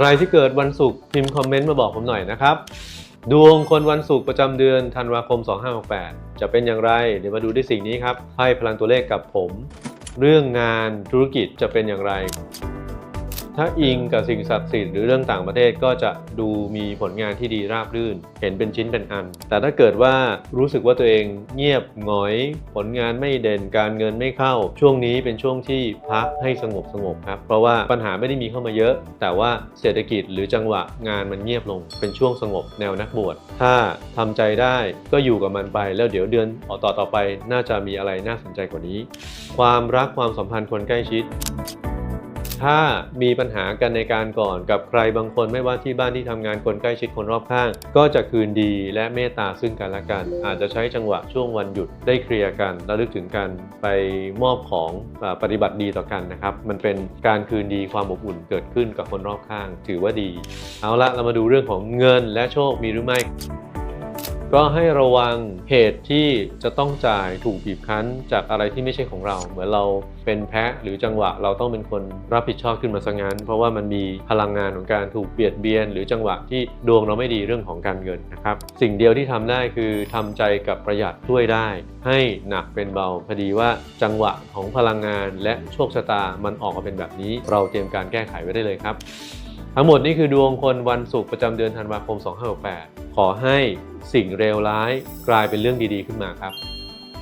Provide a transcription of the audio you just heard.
ใครที่เกิดวันศุกร์พิมพ์คอมเมนต์มาบอกผมหน่อยนะครับ ดวงคนวันศุกร์ประจำเดือนธันวาคม 2568 จะเป็นอย่างไร เดี๋ยวมาดูด้วยสิ่งนี้ครับไพ่พลังตัวเลขกับผม เรื่องงานธุรกิจจะเป็นอย่างไร ถ้าอิงกับสิ่งศักดิ์สิทธิ์หรือเรื่องต่างประเทศก็จะดูมีผลงานที่ดีราบรื่น เห็นเป็นชิ้นเป็นอัน แต่ถ้าเกิดว่ารู้สึกว่าตัวเองเงียบหงอย ผลงานไม่เด่นการเงินไม่เข้า ช่วงนี้เป็นช่วงที่พักให้สงบสงบครับเพราะว่าปัญหาไม่ได้มีเข้ามาเยอะ แต่ว่าเศรษฐกิจหรือจังหวะงานมันเงียบลง เป็นช่วงสงบแนวนักบวชถ้าทำใจได้ก็อยู่กับมันไปแล้วเดี๋ยวเดือนต่อต่อไปน่าจะมีอะไรน่าสนใจกว่านี้ ความรักความสัมพันธ์คนใกล้ชิด ถ้ามีปัญหากันในการก่อนกับใครบางคนไม่ว่าที่บ้านที่ทำงานคนใกล้ชิดคนรอบข้าง ก็จะคืนดีและเมตตาซึ่งกันและกัน อาจจะใช้จังหวะช่วงวันหยุดได้เคลียร์กันระลึกถึงกันไปมอบของปฏิบัติดีต่อกันนะครับ มันเป็นการคืนดีความอบอุ่นเกิดขึ้นกับคนรอบข้าง ถือว่าดี เอาละเรามาดูเรื่องของเงินและโชคมีหรือไม่ ก็ให้ระวังเหตุที่จะต้องจ่ายถูกบีบคั้น จากอะไรที่ไม่ใช่ของเรา เหมือนเราเป็นแพะหรือจังหวะเราต้องเป็นคนรับผิดชอบขึ้นมาซะงั้น เพราะว่ามันมีพลังงานของการถูกเบียดเบียน หรือจังหวะที่ดวงเราไม่ดีเรื่องของการเงินนะครับ สิ่งเดียวที่ทำได้คือทำใจกับประหยัดช่วยได้ ให้หนักเป็นเบาพอดีว่าจังหวะของพลังงานและโชคชะตามันออกมาเป็นแบบนี้ เราเตรียมการแก้ไขไว้ได้เลยครับ ทั้งหมดนี้คือดวงคนวันศุกร์ประจำเดือนธันวาคม 2568ขอให้สิ่งเลวร้ายกลายเป็นเรื่องดีๆขึ้นมาครับ